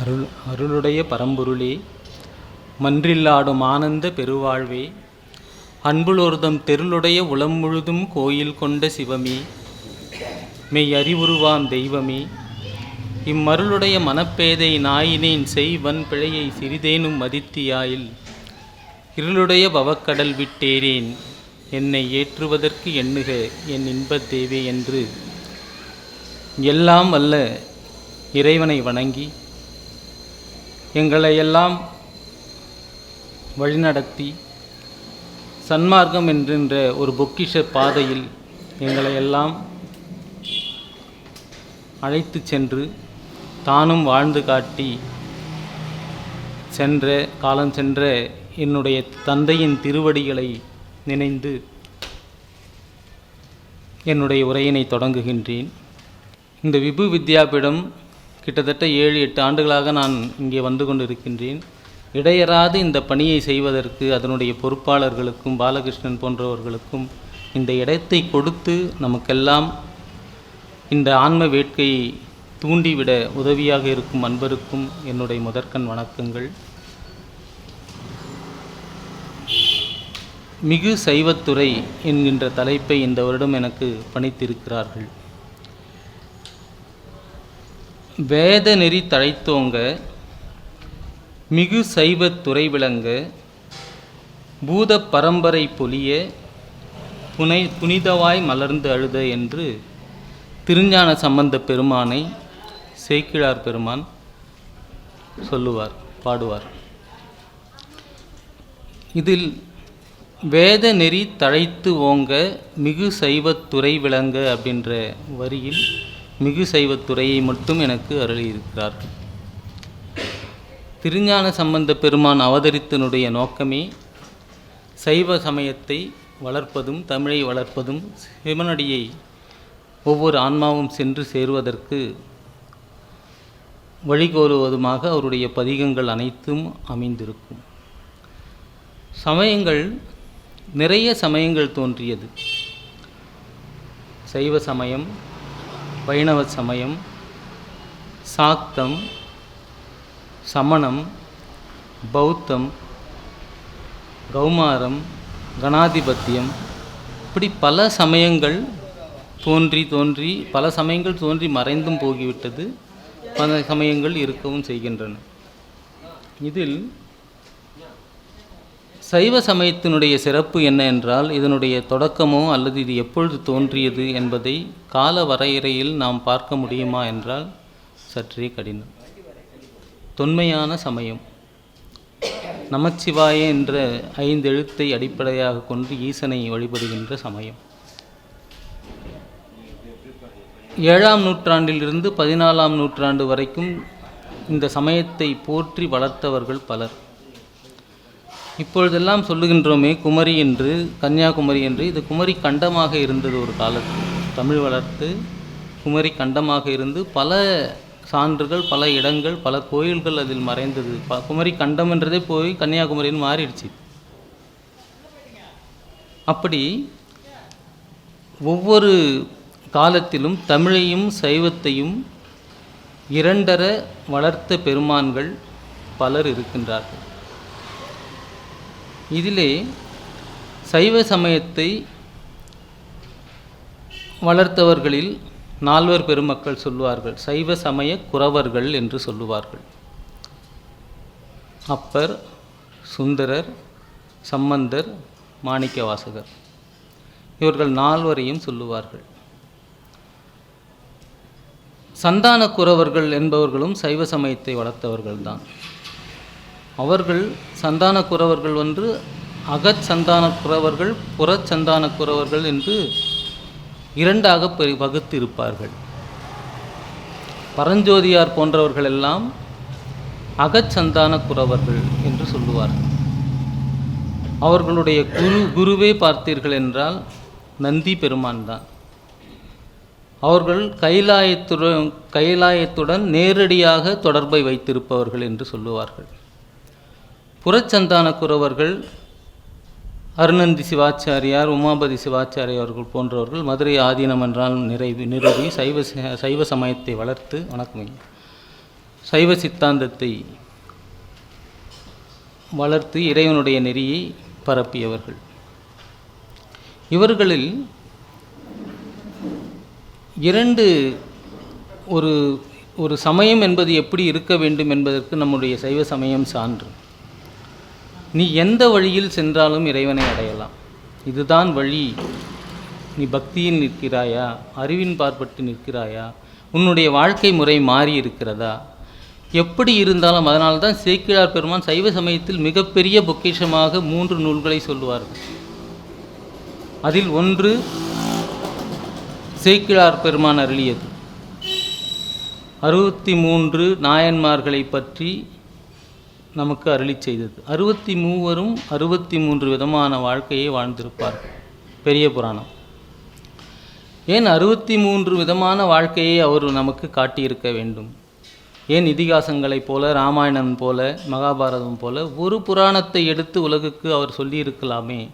அருள் அருளுடைய பரம்பொருளே மன்றில்லாடும் ஆனந்த பெருவாழ்வே அன்புலோர்தம் தெருளுடைய உளம் முழுதும் கோயில் கொண்ட சிவமே மெய் அறிவுருவாம் தெய்வமே இம்மருளுடைய மனப்பேதை நாயினேன் செய்வன் பிழையை சிறிதேனும் மதித்தியாயில் இருளுடைய பவக்கடல் விட்டேரேன் என்னை ஏற்றுவதற்கு எண்ணுக என் இன்பத் தேவே என்று எல்லாம் வல்ல இறைவனை வணங்கி எங்களையெல்லாம் வழிநடத்தி சன்மார்க்கம் என்கின்ற ஒரு பொக்கிஷ பாதையில் எங்களை எல்லாம் அழைத்து சென்று தானும் வாழ்ந்து காட்டி சென்ற காலம் சென்ற என்னுடைய தந்தையின் திருவடிகளை நினைந்து என்னுடைய உரையினை தொடங்குகின்றேன். இந்த விபு வித்யாபீடம் கிட்டத்தட்ட ஏழு எட்டு ஆண்டுகளாக நான் இங்கே வந்து கொண்டிருக்கின்றேன். இடையறாது இந்த பணியை செய்வதற்கு அதனுடைய பொறுப்பாளர்களுக்கும் பாலகிருஷ்ணன் போன்றவர்களுக்கும் இந்த இடத்தை கொடுத்து நமக்கெல்லாம் இந்த ஆன்ம வேட்கையை தூண்டிவிட உதவியாக இருக்கும் அன்பருக்கும் என்னுடைய முதற்கண் வணக்கங்கள். மிகு சைவத்துறை என்கின்ற தலைப்பை இந்த வருடம் எனக்கு பணித்திருக்கிறார்கள். வேத நெறி தழைத்தோங்க மிகு சைவத் துறை விளங்க பூத பரம்பரை பொலிய புனை புனிதவாய் மலர்ந்து அழுத என்று திருஞான சம்பந்த பெருமானை சேக்கிழார் பெருமான் சொல்லுவார் பாடுவார். இதில் வேத நெறி தழைத்து ஓங்க மிகு சைவத் துறை விளங்க அப்படின்ற வரியில் மிகு சைவத்துறையை மட்டும் எனக்கு அருளியிருக்கிறார். திருஞான சம்பந்த பெருமான் அவதரித்தனுடைய நோக்கமே சைவ சமயத்தை வளர்ப்பதும் தமிழை வளர்ப்பதும் சிவனடியை ஒவ்வொரு ஆன்மாவும் சென்று சேருவதற்கு வழிகோலுவதுமாக அவருடைய பதிகங்கள் அனைத்தும் அமைந்திருக்கும். சமயங்கள் நிறைய சமயங்கள் தோன்றியது. சைவ சமயம் வைணவ சமயம் சாக்தம் சமணம் பௌத்தம் கௌமாரம் கணாதிபத்தியம். இப்படி பல சமயங்கள் தோன்றி தோன்றி பல சமயங்கள் தோன்றி மறைந்தும் போகிவிட்டது. பல சமயங்கள் இருக்கவும் செய்கின்றன. இதில் சைவ சமயத்தினுடைய சிறப்பு என்ன என்றால் இதனுடைய தொடக்கமோ அல்லது இது எப்பொழுது தோன்றியது என்பதை கால வரையறையில் நாம் பார்க்க முடியுமா என்றால் சற்றே கடினம். தொன்மையான சமயம். நமச்சிவாய என்ற ஐந்து எழுத்தை அடிப்படையாக கொண்டு ஈசனை வழிபடுகின்ற சமயம். ஏழாம் நூற்றாண்டிலிருந்து பதினாலாம் நூற்றாண்டு வரைக்கும் இந்த சமயத்தை போற்றி வளர்த்தவர்கள் பலர். இப்பொழுதெல்லாம் சொல்லுகின்றோமே குமரி என்று கன்னியாகுமரி என்று. இது குமரி கண்டமாக இருந்தது ஒரு காலத்தில். தமிழ் வளர்த்து குமரி கண்டமாக இருந்து பல சான்றுகள் பல இடங்கள் பல கோயில்கள் அதில் மறைந்தது. ப குமரி கண்டம் என்றதே போய் கன்னியாகுமரின்னு மாறிடுச்சு. அப்படி ஒவ்வொரு காலத்திலும் தமிழையும் சைவத்தையும் இரண்டர வளர்த்த பெருமான்கள் பலர் இருக்கின்றார்கள். இதிலே சைவ சமயத்தை வளர்த்தவர்களில் நால்வர் பெருமக்கள் சொல்லுவார்கள் சைவ சமய குறவர்கள் என்று சொல்லுவார்கள். அப்பர் சுந்தரர் சம்பந்தர் மாணிக்கவாசகர். இவர்கள் நால்வரையும் சொல்லுவார்கள். சந்தான குறவர்கள் என்பவர்களும் சைவ சமயத்தை வளர்த்தவர்கள்தான். அவர்கள் சந்தான குறவர்கள் ஒன்று அகச்சந்தான குறவர்கள் புறச்சந்தான குறவர்கள் என்று இரண்டாக பெரு வகுத்து இருப்பார்கள் பரஞ்சோதியார் போன்றவர்கள் எல்லாம் அகச்சந்தான குறவர்கள் என்று சொல்லுவார்கள். அவர்களுடைய குரு குருவே பார்த்தீர்கள் என்றால் நந்தி பெருமான் தான். அவர்கள் கைலாயத்துடன் கைலாயத்துடன் நேரடியாக தொடர்பை வைத்திருப்பவர்கள் என்று சொல்லுவார்கள். புறச்சந்தான குறவர்கள் அருணந்தி சிவாச்சாரியார் உமாபதி சிவாச்சாரியார்கள் போன்றவர்கள் மதுரை ஆதீனம் என்றால் நிறைவு நிறுவி சைவ சைவ சமயத்தை வளர்த்து வணக்கம் சைவ சித்தாந்தத்தை வளர்த்து இறைவனுடைய நெறியை பரப்பியவர்கள். இவர்களில் இரண்டு ஒரு ஒரு சமயம் என்பது எப்படி இருக்க வேண்டும் என்பதற்கு நம்முடைய சைவ சமயம் சான்று. நீ எந்த வழியில் சென்றாலும் இறைவனை அடையலாம். இதுதான் வழி. நீ பக்தியில் நிற்கிறாயா? அறிவின் பார்ப்பட்டு நிற்கிறாயா? உன்னுடைய வாழ்க்கை முறை மாறி இருக்கிறதா? எப்படி இருந்தாலும் அதனால்தான் சேக்கிழார் பெருமான் சைவ சமயத்தில் மிகப்பெரிய பொக்கிஷமாக மூன்று நூல்களை சொல்லுவார்கள். அதில் ஒன்று சேக்கிழார் பெருமான் அருளியது. அறுபத்தி மூன்று நாயன்மார்களை பற்றி நமக்கு அருளி செய்தது. அறுபத்தி மூவரும் அறுபத்தி மூன்று விதமான வாழ்க்கையை வாழ்ந்திருப்பார்கள் பெரிய புராணம். ஏன் அறுபத்தி மூன்று விதமான வாழ்க்கையை அவர் நமக்கு காட்டியிருக்க வேண்டும்? ஏன் இதிகாசங்களைப் போல ராமாயணம் போல மகாபாரதம் போல ஒரு புராணத்தை எடுத்து உலகுக்கு அவர் சொல்லியிருக்கலாமே?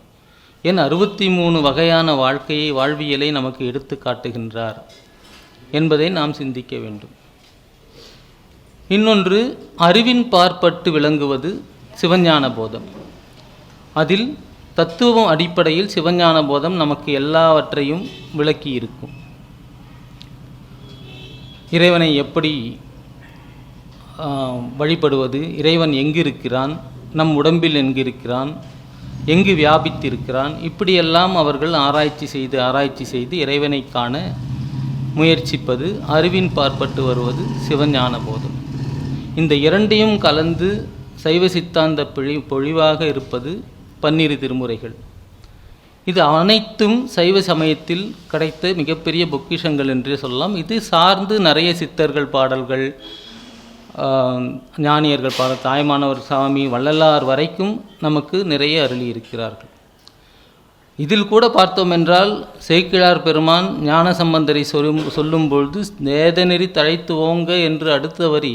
ஏன் அறுபத்தி மூணு வகையான வாழ்க்கையை வாழ்வியலை நமக்கு எடுத்து காட்டுகின்றார் என்பதை நாம் சிந்திக்க வேண்டும். இன்னொன்று அறிவின் பார்ப்பட்டு விளங்குவது சிவஞான போதம் அதில் தத்துவம் அடிப்படையில் சிவஞான போதம் நமக்கு எல்லாவற்றையும் விளக்கி இருக்கும் இறைவனை எப்படி வழிபடுவது இறைவன் எங்கிருக்கிறான் நம் உடம்பில் எங்கு இருக்கிறான் எங்கு வியாபித்திருக்கிறான் இப்படியெல்லாம் அவர்கள் ஆராய்ச்சி செய்து ஆராய்ச்சி செய்து இறைவனை காண முயற்சிப்பது அறிவின் பார்ப்பட்டு வருவது சிவஞான போதம் இந்த இரண்டையும் கலந்து சைவ சித்தாந்த பிழி பொழிவாக இருப்பது பன்னிரு திருமுறைகள். இது அனைத்தும் சைவ சமயத்தில் கிடைத்த மிகப்பெரிய பொக்கிஷங்கள் என்றே சொல்லலாம். இது சார்ந்து நிறைய சித்தர்கள் பாடல்கள் ஞானியர்கள் பாடல் தாய்மானவர் சாமி வள்ளலார் வரைக்கும் நமக்கு நிறைய அருளி இருக்கிறார்கள். இதில் கூட பார்த்தோம் என்றால் சேக்கிழார் பெருமான் ஞான சம்பந்தரை சொல்லும் சொல்லும் பொழுது வேதநெறி தழைத்து ஓங்க என்று அடுத்த வரி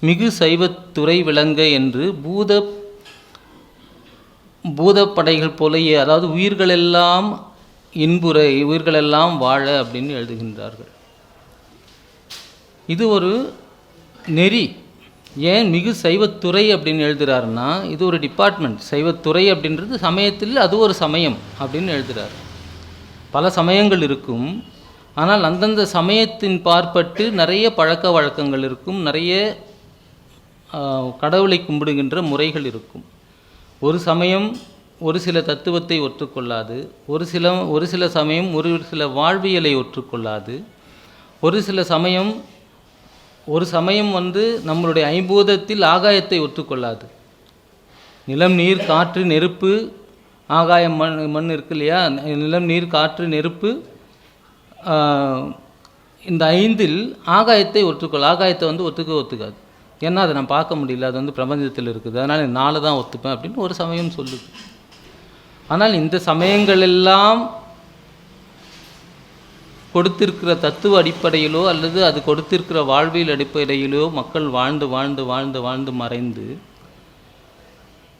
மிகு சைவத்துறை விளங்க என்று பூத பூதப்படைகள் போலயே அதாவது உயிர்களெல்லாம் இன்புற உயிர்களெல்லாம் வாழ அப்படின்னு எழுதுகின்றார்கள். இது ஒரு நெறி. ஏன் மிகு சைவத்துறை அப்படின்னு எழுதுகிறாருன்னா இது ஒரு டிபார்ட்மெண்ட் சைவத்துறை அப்படின்றது சமயத்தில் அது ஒரு சமயம் அப்படின்னு எழுதுகிறார் பல சமயங்கள் இருக்கும். ஆனால் அந்தந்த சமயத்தின் பார்ப்பட்டு நிறைய பழக்க வழக்கங்கள் இருக்கும். நிறைய கடவுளை கும்பிடுகின்ற முறைகள் இருக்கும். ஒரு சமயம் ஒரு சில தத்துவத்தை ஒற்றுக்கொள்ளாது ஒரு சில ஒரு சில சமயம் ஒரு சில வாழ்வியலை ஒற்றுக்கொள்ளாது ஒரு சில சமயம் ஒரு சமயம் வந்து நம்மளுடைய ஐம்பூதத்தில் ஆகாயத்தை ஒற்றுக்கொள்ளாது. நிலம் நீர் காற்று நெருப்பு ஆகாயம் மண் மண் இருக்கு இல்லையா? நிலம் நீர் காற்று நெருப்பு இந்த ஐந்தில் ஆகாயத்தை ஒற்றுக்கொள் ஆகாயத்தை வந்து ஒத்துக்க ஒத்துக்காது. ஏன்னா அதை நான் பார்க்க முடியல அது வந்து பிரபஞ்சத்தில் இருக்குது. அதனால் நாலு தான் ஒத்துப்பேன் அப்படின்னு ஒரு சமயம் சொல்லுது. ஆனால் இந்த சமயங்களெல்லாம் கொடுத்திருக்கிற தத்துவ அடிப்படையிலோ அல்லது அது கொடுத்திருக்கிற வாழ்வியல் அடிப்படையிலோ மக்கள் வாழ்ந்து வாழ்ந்து வாழ்ந்து வாழ்ந்து மறைந்து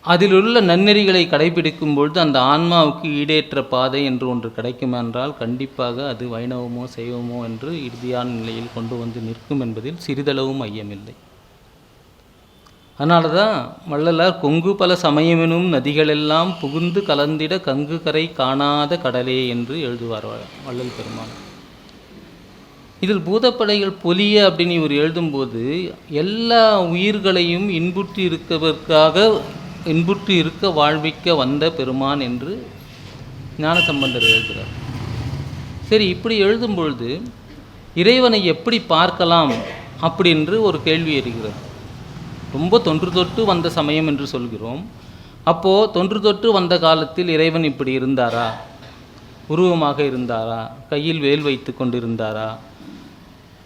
அதிலுள்ள நன்னெறிகளை கடைபிடிக்கும் பொழுது அந்த ஆன்மாவுக்கு ஈடேற்ற பாதை என்று ஒன்று கிடைக்கும் என்றால் கண்டிப்பாக அது வைணவமோ சைவமோ என்று இறுதியான நிலையில் கொண்டு வந்து நிற்கும் என்பதில் சிறிதளவும் ஐயமில்லை. அதனால தான் வள்ளலார் கொங்கு பல சமயமெனும் நதிகளெல்லாம் புகுந்து கலந்திட கங்கு கரை காணாத கடலே என்று எழுதுவார் வள்ளல் பெருமான். இதில் பூதப்படைகள் பொலிய அப்படின்னு இவர் எழுதும்போது எல்லா உயிர்களையும் இன்புற்று இருக்கவர்க்காக இன்புற்று இருக்க வாழ்விக்க வந்த பெருமான் என்று ஞானசம்பந்தர் எழுதுகிறார். சரி இப்படி எழுதும் பொழுது இறைவனை எப்படி பார்க்கலாம் அப்படின்று ஒரு கேள்வி இருக்கிறது ரொம்ப தொன்று தொட்டு வந்த சமயம் என்று சொல்கிறோம். அப்போது தொன்று தொட்டு வந்த காலத்தில் இறைவன் இப்படி இருந்தாரா? உருவமாக இருந்தாரா? கையில் வேல் வைத்து கொண்டிருந்தாரா?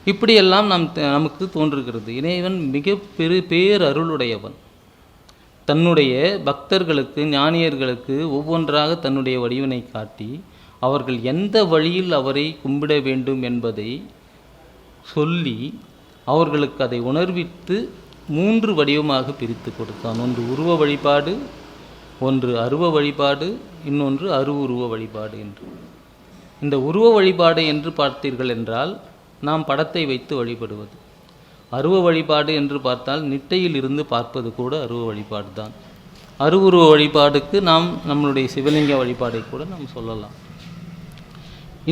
இப்படியெல்லாம் நம் நமக்கு தோன்றுகிறது. இறைவன் மிக பெரு பேரருளுடையவன். தன்னுடைய பக்தர்களுக்கு ஞானியர்களுக்கு ஒவ்வொன்றாக தன்னுடைய வடிவினை காட்டி அவர்கள் எந்த வழியில் அவரை கும்பிட வேண்டும் என்பதை சொல்லி அவர்களுக்கு அதை உணர்வித்து மூன்று வடிவமாக பிரித்து கொடுத்தான். ஒன்று உருவ வழிபாடு ஒன்று அருவ வழிபாடு இன்னொன்று அருவுருவ வழிபாடு என்று. இந்த உருவ வழிபாடு என்று பார்த்தீர்கள் என்றால் நாம் படத்தை வைத்து வழிபடுவது. அருவ வழிபாடு என்று பார்த்தால் நிட்டையில் இருந்து பார்ப்பது கூட அருவ வழிபாடு தான். அருவுருவ வழிபாடுக்கு நாம் நம்மளுடைய சிவலிங்க வழிபாடை கூட நாம் சொல்லலாம்.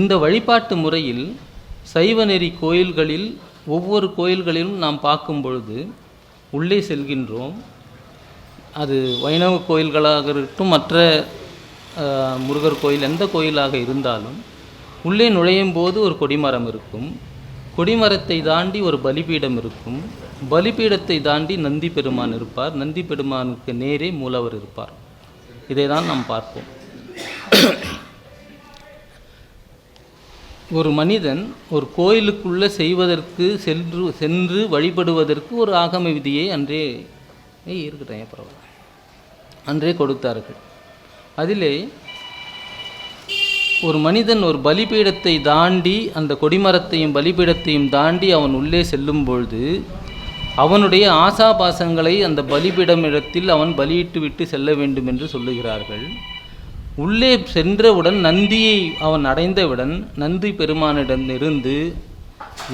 இந்த வழிபாட்டு முறையில் சைவநெறி கோயில்களில் ஒவ்வொரு கோயில்களிலும் நாம் பார்க்கும் பொழுது உள்ளே செல்கின்றோம். அது வைணவ கோயில்களாக இருக்கட்டும் மற்ற முருகர் கோயில் எந்த கோயிலாக இருந்தாலும் உள்ளே நுழையும் போது ஒரு கொடிமரம் இருக்கும். கொடிமரத்தை தாண்டி ஒரு பலிபீடம் இருக்கும். பலிபீடத்தை தாண்டி நந்தி பெருமான் இருப்பார். நந்தி பெருமானுக்கு நேரே மூலவர் இருப்பார். இதை தான் நாம் பார்ப்போம். ஒரு மனிதன் ஒரு கோயிலுக்குள்ளே செய்வதற்கு சென்று சென்று வழிபடுவதற்கு ஒரு ஆகம விதியை அன்றே இருக்கட்டும் ஏன் பரவாயில்ல. அன்றே கொடுத்தார்கள். அதிலே ஒரு மனிதன் ஒரு பலிபீடத்தை தாண்டி அந்த கொடிமரத்தையும் பலிபீடத்தையும் தாண்டி அவன் உள்ளே செல்லும் பொழுது அவனுடைய ஆசாபாசங்களை அந்த பலிபீடமிடத்தில் அவன் பலியிட்டு விட்டு செல்ல வேண்டும் என்று சொல்லுகிறார்கள். உள்ளே சென்றவுடன் நந்தியை அவன் அடைந்தவுடன் நந்தி பெருமானிடமிருந்து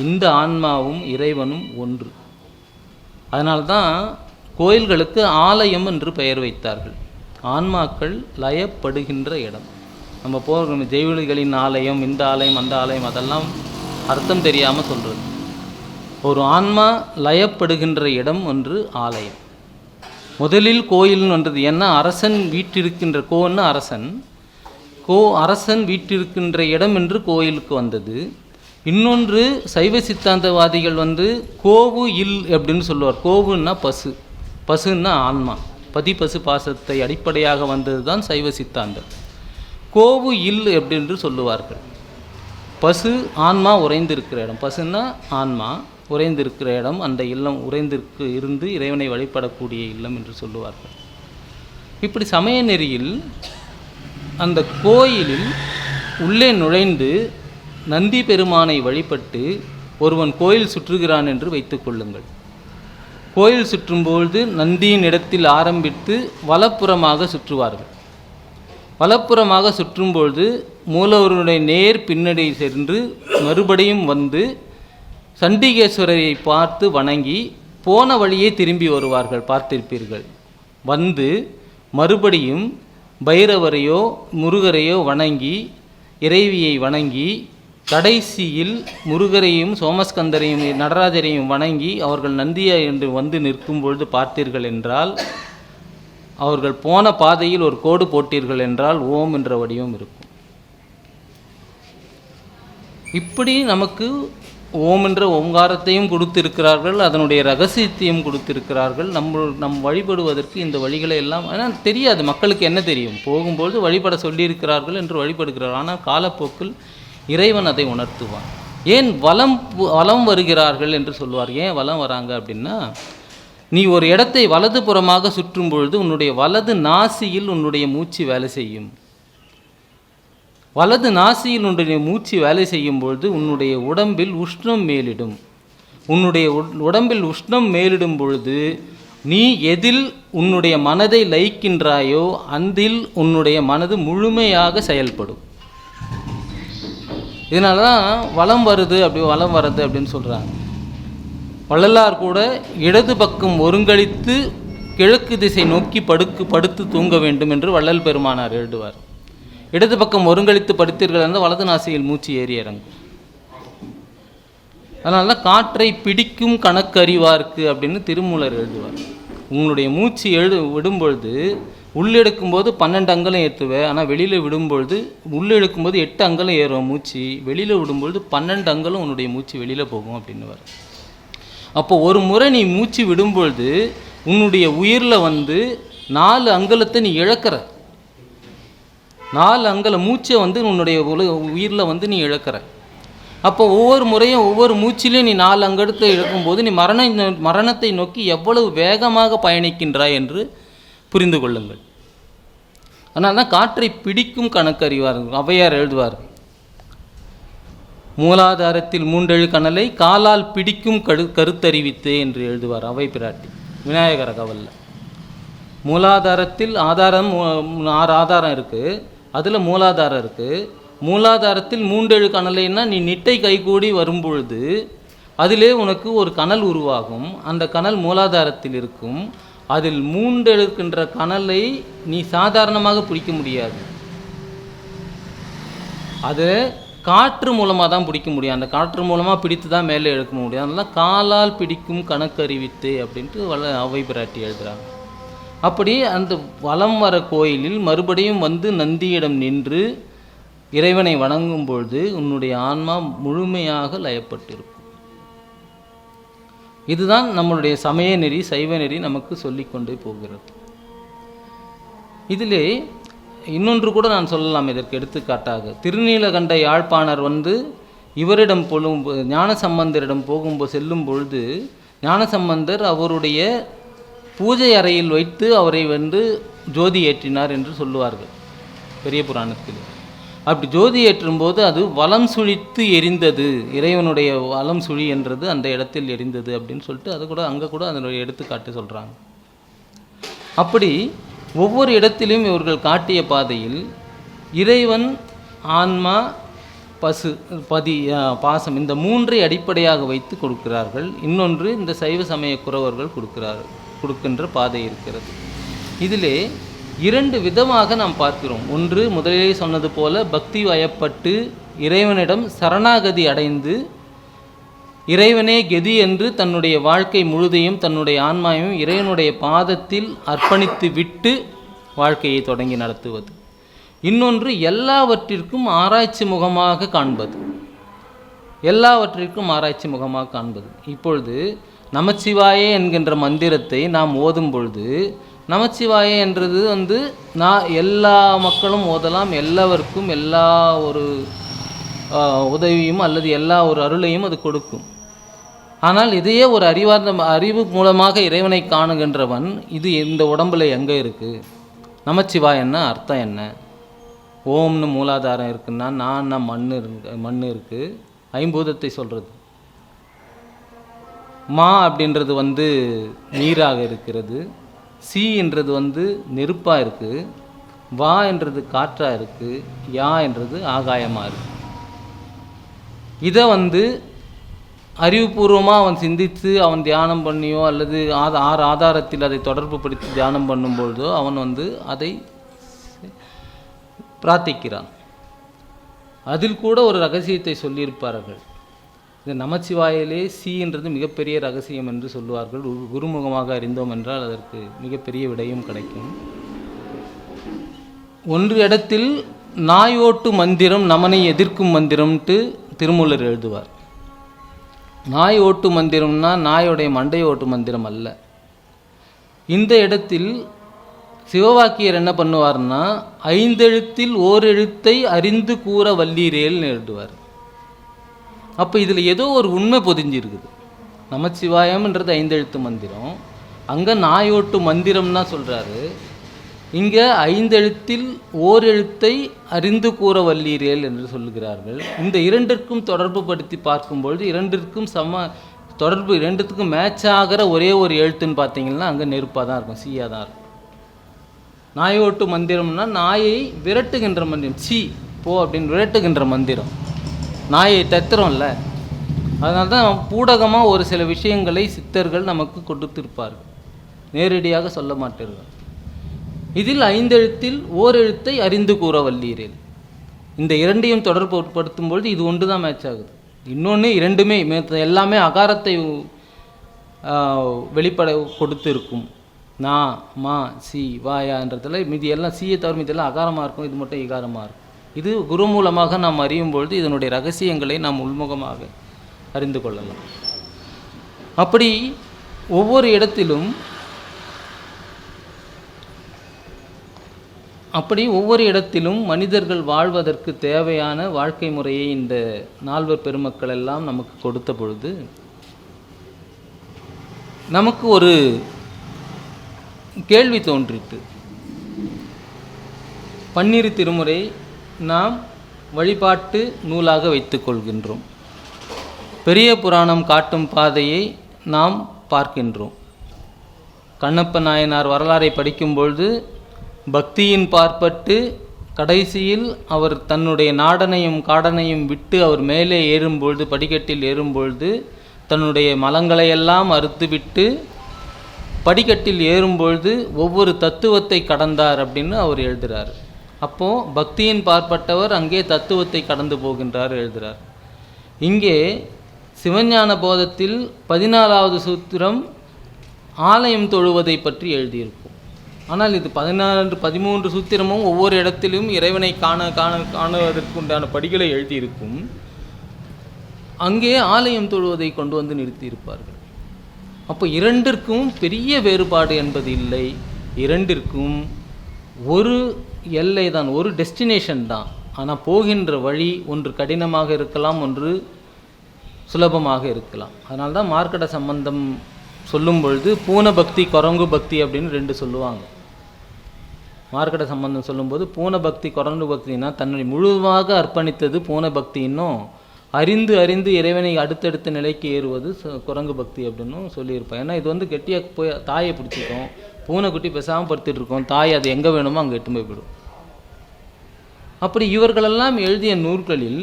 இந்த ஆன்மாவும் இறைவனும் ஒன்று. அதனால்தான் கோயில்களுக்கு ஆலயம் என்று பெயர் வைத்தார்கள். ஆன்மாக்கள் லயப்படுகின்ற இடம். நம்ம போகிற ஜெய்வலிகளின் ஆலயம் இந்த ஆலயம் அந்த ஆலயம் அதெல்லாம் அர்த்தம் தெரியாமல் சொல்கிறது ஒரு ஆன்மா லயப்படுகின்ற இடம் ஒன்று ஆலயம். முதலில் கோயில்னு வந்தது. ஏன்னா அரசன் வீட்டிருக்கின்ற கோன்னு அரசன்? கோ அரசன் வீட்டிருக்கின்ற இடம் என்று கோயிலுக்கு வந்தது. இன்னொன்று சைவ சித்தாந்தவாதிகள் வந்து கோவு இல் அப்படின்னு சொல்லுவார். கோவுன்னா பசு. பசுன்னா ஆன்மா. பதி பசு பாசத்தை அடிப்படையாக வந்தது தான் சைவ சித்தாந்தம். கோவு இல் அப்படின்னு சொல்லுவார்கள். பசு ஆன்மா உறைந்திருக்கிற இடம். பசுன்னா ஆன்மா. உறைந்திருக்கிற இடம் அந்த இல்லம் உறைந்திருக்கு இருந்து இறைவனை வழிபடக்கூடிய இல்லம் என்று சொல்லுவார்கள். இப்படி சமய நெறியில் அந்த கோயிலில் உள்ளே நுழைந்து நந்தி பெருமானை வழிபட்டு ஒருவன் கோயில் சுற்றுகிறான் என்று வைத்துக்கொள்ளுங்கள் கோயில் சுற்றும்பொழுது நந்தியின் இடத்தில் ஆரம்பித்து வலப்புறமாக சுற்றுவார்கள். வலப்புறமாக சுற்றும்பொழுது மூலவருடைய நேர் பின்னணி சென்று மறுபடியும் வந்து சண்டிகேஸ்வரரை பார்த்து வணங்கி போன வழியே திரும்பி வருவார்கள் பார்த்திருப்பீர்கள். வந்து மறுபடியும் பைரவரையோ முருகரையோ வணங்கி இறைவியை வணங்கி கடைசியில் முருகரையும் சோமஸ்கந்தரையும் நடராஜரையும் வணங்கி அவர்கள் நந்தியா என்று வந்து நிற்கும் பொழுது பார்த்தீர்கள் என்றால் அவர்கள் போன பாதையில் ஒரு கோடு போட்டீர்கள் என்றால் ஓம் என்ற வடிவம் இருக்கும். இப்படி நமக்கு ஓம் என்ற ஓங்காரத்தையும் கொடுத்திருக்கிறார்கள் அதனுடைய ரகசியத்தையும் கொடுத்திருக்கிறார்கள். நம்ம நம் வழிபடுவதற்கு இந்த வழிகளை எல்லாம் ஆனால் தெரியாது மக்களுக்கு என்ன தெரியும்? போகும்போது வழிபட சொல்லியிருக்கிறார்கள் என்று வழிபடுகிறார் ஆனால் காலப்போக்கில் இறைவன் அதை உணர்த்துவான். ஏன் வலம் வலம் வருகிறார்கள் என்று சொல்லுவார்? ஏன் வலம் வராங்க அப்படின்னா நீ ஒரு இடத்தை வலது புறமாக சுற்றும் பொழுது உன்னுடைய வலது நாசியில் உன்னுடைய மூச்சு வேலை செய்யும். வலது நாசியில் உன்னுடைய மூச்சு வேலை செய்யும் பொழுது உன்னுடைய உடம்பில் உஷ்ணம் மேலிடும். உன்னுடைய உட்- உடம்பில் உஷ்ணம் மேலிடும் பொழுது நீ எதில் உன்னுடைய மனதை லயிக்கின்றாயோ அந்தில் உன்னுடைய மனது முழுமையாக செயல்படும். இதனால தான் வலம் வருது அப்படி வலம் வருது அப்படின்னு சொல்கிறாங்க வள்ளலார் கூட இடது பக்கம் ஒருங்கழித்து கிழக்கு திசை நோக்கி படுக்கு படுத்து தூங்க வேண்டும் என்று வள்ளல் பெருமானார் எழுதுவார். இடது பக்கம் ஒருங்கழித்து படுத்தீர்கள் என்றால் வலது நாசியில் மூச்சு ஏறி இறங்கும். அதனால தான் காற்றை பிடிக்கும் கணக்கறிவார்க்கு அப்படின்னு திருமூலர் எழுதுவார். உங்களுடைய மூச்சு எழு விடும்பொழுது உள்ளெடுக்கும்போது பன்னெண்டு அங்கலம் ஏற்றுவேன் ஆனால் வெளியில் விடும்பொழுது உள்ளெடுக்கும்போது எட்டு அங்கலம் ஏறும் மூச்சு வெளியில் விடும்பொழுது பன்னெண்டு அங்கலம் உன்னுடைய மூச்சு வெளியில் போகும் அப்படின்னு அப்போ ஒரு முறை நீ மூச்சு விடும்பொழுது உன்னுடைய உயிரில் வந்து நாலு அங்கலத்தை நீ இழக்கிற. நாலு அங்கல மூச்சை வந்து உன்னுடைய உல உயிரில் வந்து நீ இழக்கிற. அப்போ ஒவ்வொரு முறையும் ஒவ்வொரு மூச்சிலையும் நீ நாலு அங்கெடுத்து இழக்கும்போது நீ மரண மரணத்தை நோக்கி எவ்வளவு வேகமாக பயணிக்கின்றாய் என்று புரிந்து கொள்ளுங்கள். அதனால தான் காற்றை பிடிக்கும் கணக்கறிவார் அவையார் எழுதுவார். மூலாதாரத்தில் மூன்றெழு கணலை காலால் பிடிக்கும் கரு கருத்தறிவித்து என்று எழுதுவார் அவை பிராட்டி விநாயகர கவல்ல மூலாதாரத்தில் ஆதாரம் ஆறு ஆதாரம் இருக்குது அதில் மூலாதாரம் இருக்குது மூலாதாரத்தில் மூன்றெழு கணலைன்னா நீ நிட்டை கைகூடி வரும்பொழுது அதிலே உனக்கு ஒரு கனல் உருவாகும். அந்த கனல் மூலாதாரத்தில் இருக்கும். அதில் மூண்டெழுக்கின்ற கனலை நீ சாதாரணமாக பிடிக்க முடியாது. அது காற்று மூலமாக தான் பிடிக்க முடியும். அந்த காற்று மூலமாக பிடித்து தான் மேலே எடுக்க முடியும். அதனால் காலால் பிடிக்கும் கணக்கறிவித்து அப்படின்ட்டு வள அவை பிராட்டி எழுதுகிறாங்க அப்படி அந்த வலம் வர கோயிலில் மறுபடியும் வந்து நந்தியிடம் நின்று இறைவனை வணங்கும் பொழுது உன்னுடைய ஆன்மா முழுமையாக லயப்பட்டிருக்கும். இதுதான் நம்மளுடைய சமய நெறி சைவ நெறி நமக்கு சொல்லிக்கொண்டே போகிறது. இதிலே இன்னொன்று கூட நான் சொல்லலாம் இதற்கு எடுத்துக்காட்டாக. திருநீலகண்ட யாழ்ப்பாணர் வந்து இவரிடம் போலும் ஞானசம்பந்தரிடம் போகும்போது செல்லும் பொழுது ஞானசம்பந்தர் அவருடைய பூஜை அறையில் வைத்து அவரை வந்து ஜோதி ஏற்றினார் என்று சொல்லுவார்கள் பெரிய புராணத்தில். அப்படி ஜோதி ஏற்றும்போது அது வலம் சுழித்து எரிந்தது. இறைவனுடைய வலம் சுழி என்றது அந்த இடத்தில் எரிந்தது அப்படின்னு சொல்லிட்டு அது கூட அங்கே கூட அதனுடைய எடுத்துக்காட்டு சொல்கிறாங்க அப்படி ஒவ்வொரு இடத்திலும் இவர்கள் காட்டிய பாதையில் இறைவன் ஆன்மா பசு பதி பாசம் இந்த மூன்றை அடிப்படையாக வைத்து கொடுக்கிறார்கள். இன்னொன்று இந்த சைவ சமய குறவர்கள் கொடுக்கிறார்கள். கொடுக்கின்ற பாதை இருக்கிறது. இதிலே இரண்டு விதமாக நாம் பார்க்கிறோம். ஒன்று முதலிலே சொன்னது போல பக்தி வயப்பட்டு இறைவனிடம் சரணாகதி அடைந்து இறைவனே கெதி என்று தன்னுடைய வாழ்க்கை முழுதையும் தன்னுடைய ஆன்மாவையும் இறைவனுடைய பாதத்தில் அர்ப்பணித்து விட்டு வாழ்க்கையை தொடங்கி நடத்துவது. இன்னொன்று எல்லாவற்றிற்கும் ஆராய்ச்சி முகமாக காண்பது. எல்லாவற்றிற்கும் ஆராய்ச்சி முகமாக காண்பது. இப்பொழுது நமச்சிவாயே என்கின்ற மந்திரத்தை நாம் ஓதும் பொழுது நமச்சிவாயே என்றது வந்து நான் எல்லா மக்களும் ஓதலாம் எல்லாருக்கும் எல்லா ஒரு உதவியும் அல்லது எல்லா ஒரு அருளையும் அது கொடுக்கும். ஆனால் இதையே ஒரு அறிவார்ந்த அறிவு மூலமாக இறைவனை காணுகின்றவன் இது இந்த உடம்புல எங்கே இருக்குது நமச்சிவாயன்னா அர்த்தம் என்ன? ஓம்னு மூலாதாரம் இருக்குன்னா நான் மண் இருக்கு மண் இருக்குது ஐம்பூதத்தை சொல்கிறது மா அப்படின்றது வந்து நீராக இருக்கிறது சி என்றது வந்து நெருப்பாக இருக்குது வா என்றது காற்றாக இருக்குது யா என்றது ஆகாயமாக இருக்குது இதை வந்து அறிவுபூர்வமாக அவன் சிந்தித்து அவன் தியானம் பண்ணியோ அல்லது ஆத ஆறு ஆதாரத்தில் அதை தொடர்பு படுத்தி தியானம் பண்ணும்பொழுதோ அவன் வந்து அதை பிரார்த்திக்கிறான். அதில் கூட ஒரு ரகசியத்தை சொல்லியிருப்பார்கள். இந்த நமச்சிவாயிலே சீன்றது மிகப்பெரிய ரகசியம் என்று சொல்லுவார்கள். குருமுகமாக அறிந்தோம் என்றால் அதற்கு மிகப்பெரிய விடையும் கிடைக்கும். ஒன்று இடத்தில் நாயோட்டு மந்திரம் நமனை எதிர்க்கும் மந்திரம்ட்டு திருமூலர் எழுதுவார். நாய் ஓட்டு மந்திரம்னா நாயோடைய மண்டை ஓட்டு மந்திரம் அல்ல. இந்த இடத்தில் சிவவாக்கியர் என்ன பண்ணுவார்னா ஐந்தெழுத்தில் ஓரெழுத்தை அறிந்து கூற வல்லீரேல் எழுதுவார். அப்போ இதில் ஏதோ ஒரு உண்மை பொதிஞ்சிருக்குது. நமச்சிவாயம்ன்றது ஐந்தெழுத்து மந்திரம். அங்கே நாயோட்டு மந்திரம்னா சொல்கிறாரு இங்கே ஐந்தெழுத்தில் ஓரெழுத்தை அறிந்து கூற வல்லீரேல் என்று சொல்லுகிறார்கள். இந்த இரண்டிற்கும் தொடர்பு படுத்தி பார்க்கும்பொழுது இரண்டிற்கும் சம தொடர்பு இரண்டுத்துக்கும் மேட்ச் ஆகிற ஒரே ஒரு எழுத்துன்னு பார்த்தீங்கன்னா அங்கே நெருப்பாக தான் இருக்கும் சீயாக தான் இருக்கும். நாயோட்டு மந்திரம்னா நாயை விரட்டுகின்ற மந்திரம். சீ போ அப்படின்னு விரட்டுகின்ற மந்திரம். நாயை தத்துறோம்ல. அதனால தான் பூடகமாக ஒரு சில விஷயங்களை சித்தர்கள் நமக்கு கொடுத்திருப்பார்கள். நேரடியாக சொல்ல மாட்டார்கள். இதில் ஐந்தெழுத்தில் ஓரெழுத்தை அறிந்து கூற வல்லீரேல். இந்த இரண்டையும் தொடர்பு படுத்தும் பொழுது இது ஒன்று தான் மேட்ச் ஆகுது. இன்னொன்று இரண்டுமே எல்லாமே அகாரத்தை வெளிப்பட கொடுத்து இருக்கும் நா மா சி வாயான்றதில் மீதி எல்லாம் சீயை தவிர மீதி எல்லாம் அகாரமாக இருக்கும். இது மட்டும் இகாரமாக இருக்கும். இது குரு மூலமாக நாம் அறியும் பொழுது இதனுடைய ரகசியங்களை நாம் உள்முகமாக அறிந்து கொள்ளலாம். அப்படி ஒவ்வொரு இடத்திலும் அப்படி ஒவ்வொரு இடத்திலும் மனிதர்கள் வாழ்வதற்கு தேவையான வாழ்க்கை முறையை இந்த நால்வர் பெருமக்கள் எல்லாம் நமக்கு கொடுத்த பொழுது நமக்கு ஒரு கேள்வி தோன்றிட்டு பன்னிரு திருமுறை நாம் வழிபாட்டு நூலாக வைத்துக்கொள்கின்றோம். பெரிய புராணம் காட்டும் பாதையை நாம் பார்க்கின்றோம். கண்ணப்ப நாயனார் வரலாறை படிக்கும்பொழுது பக்தியின் பார்ப்பட்டு கடைசியில் அவர் தன்னுடைய நாடனையும் காடனையும் விட்டு அவர் மேலே ஏறும்பொழுது படிக்கட்டில் ஏறும்பொழுது தன்னுடைய மலங்களை எல்லாம் அறுத்துவிட்டு படிக்கட்டில் ஏறும்பொழுது ஒவ்வொரு தத்துவத்தை கடந்தார் அப்படின்னு அவர் எழுதுகிறார் அப்போது பக்தியின் பார்ப்பட்டவர் அங்கே தத்துவத்தை கடந்து போகின்றார் எழுதுகிறார் இங்கே சிவஞான போதத்தில் பதினாலாவது சூத்திரம் ஆலயம் தொழுவதை பற்றி எழுதியிருக்கும். ஆனால் இது பதினாறு பதிமூன்று சூத்திரமும் ஒவ்வொரு இடத்திலும் இறைவனை காண காண காணுவதற்குண்டான படிகளை எழுதியிருக்கும். அங்கே ஆலயம் தொழுவதை கொண்டு வந்து நிறுத்தியிருப்பார்கள். அப்போ இரண்டிற்கும் பெரிய வேறுபாடு என்பது இல்லை. இரண்டிற்கும் ஒரு எல்லை தான் ஒரு டெஸ்டினேஷன் தான். ஆனால் போகின்ற வழி ஒன்று கடினமாக இருக்கலாம் ஒன்று சுலபமாக இருக்கலாம். அதனால தான் மார்க்கட சம்பந்தம் சொல்லும் பொழுது பூன பக்தி குரங்கு பக்தி அப்படின்னு ரெண்டு சொல்லுவாங்க. மார்க்கட சம்பந்தம் சொல்லும்போது பூன பக்தி குரங்கு பக்தினா தன்னை முழுவாக அர்ப்பணித்தது பூன பக்தின்னும் அறிந்து அறிந்து இறைவனை அடுத்தடுத்த நிலைக்கு ஏறுவது ச- குரங்கு பக்தி அப்படின்னும் சொல்லியிருப்பேன் ஏன்னா இது வந்து கெட்டியாக போய் தாயை பிடிச்சிக்கும். பூனைக்குட்டி பேசாமல் படுத்துட்டு இருக்கோம். தாய் அது எங்கே வேணுமோ அங்கே எட்டு போய் போயிடும். அப்படி இவர்களெல்லாம் எழுதிய நூல்களில்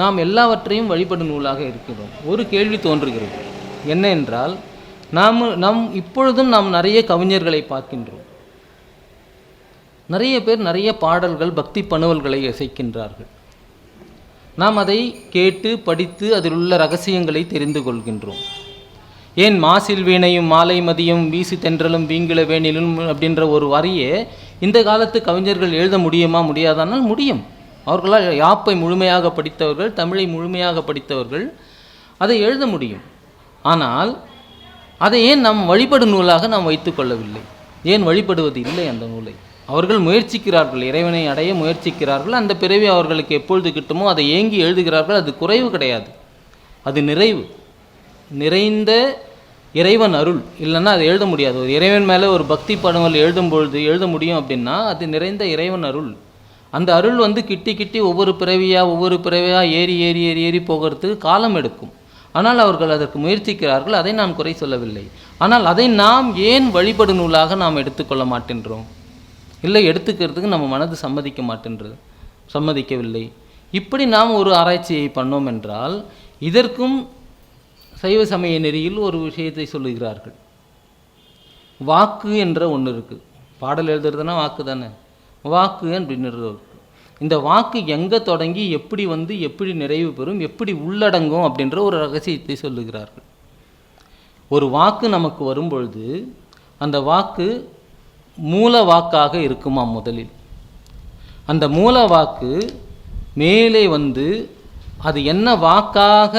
நாம் எல்லாவற்றையும் வழிபடும் நூலாக இருக்கிறோம். ஒரு கேள்வி தோன்றுகிறது. என்ன என்றால் நாம் நம் இப்பொழுதும் நாம் நிறைய கவிஞர்களை பார்க்கின்றோம். நிறைய பேர் நிறைய பாடல்கள் பக்தி பணுவல்களை இசைக்கின்றார்கள் நாம் அதை கேட்டு படித்து அதில் உள்ள ரகசியங்களை தெரிந்து கொள்கின்றோம். ஏன் மாசில் வீணையும் மாலை மதியம் வீசி தென்றலும் வீங்கில வேணிலும் அப்படின்ற ஒரு வரியே இந்த காலத்து கவிஞர்கள் எழுத முடியுமா முடியாதானால் முடியும். அவர்களால் யாப்பை முழுமையாக படித்தவர்கள் தமிழை முழுமையாக படித்தவர்கள் அதை எழுத முடியும். ஆனால் அதை ஏன் நாம் வழிபடு நூலாக நாம் வைத்துக்கொள்ளவில்லை ஏன் வழிபடுவது இல்லை அந்த நூலை? அவர்கள் முயற்சிக்கிறார்கள் இறைவனை அடைய முயற்சிக்கிறார்கள் அந்த பிறவி அவர்களுக்கு எப்பொழுது கிட்டுமோ அதை ஏங்கி எழுதுகிறார்கள் அது குறைவு கிடையாது. அது நிறைவு. நிறைந்த இறைவன் அருள். இல்லைன்னா அதை எழுத முடியாது. ஒரு இறைவன் மேலே ஒரு பக்தி படங்கள் எழுதும் பொழுது எழுத முடியும் அப்படின்னா அது நிறைந்த இறைவன் அருள். அந்த அருள் வந்து கிட்டி கிட்டி ஒவ்வொரு பிறவியாக ஒவ்வொரு பிறவியாக ஏறி ஏறி ஏறி ஏறி போகிறதுக்கு காலம் எடுக்கும். ஆனால் அவர்கள் அதற்கு முயற்சிக்கிறார்கள். அதை நான் குறை சொல்லவில்லை. ஆனால் அதை நாம் ஏன் வழிபடு நூலாக நாம் எடுத்துக்கொள்ள மாட்டேன்றோம்? இல்லை எடுத்துக்கிறதுக்கு நம்ம மனது சம்மதிக்க மாட்டேன்றது சம்மதிக்கவில்லை. இப்படி நாம் ஒரு ஆராய்ச்சியை பண்ணோம் என்றால் இதற்கும் சைவ சமய நெறியில் ஒரு விஷயத்தை சொல்லுகிறார்கள். வாக்கு என்ற ஒன்று இருக்குது பாடல் எழுதுறதுனா வாக்கு தானே? வாக்கு அப்படின்னு இருக்கு இந்த வாக்கு எங்கே தொடங்கி எப்படி வந்து எப்படி நிறைவு பெறும் எப்படி உள்ளடங்கும் அப்படின்ற ஒரு ரகசியத்தை சொல்லுகிறார்கள். ஒரு வாக்கு நமக்கு வரும்பொழுது அந்த வாக்கு மூல வாக்காக இருக்குமா முதலில்? அந்த மூல வாக்கு மேலே வந்து அது என்ன வாக்காக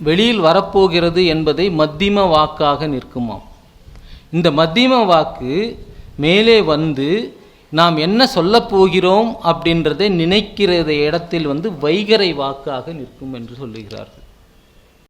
வெளியில் வரப்போகிறது என்பதை மத்தியம வாக்காக நிற்குமாம். இந்த மத்தியம வாக்கு மேலே வந்து நாம் என்ன சொல்லப்போகிறோம் அப்படின்றதை நினைக்கிற இடத்தில் வந்து வைகரை வாக்காக நிற்கும் என்று சொல்லுகிறார்கள்.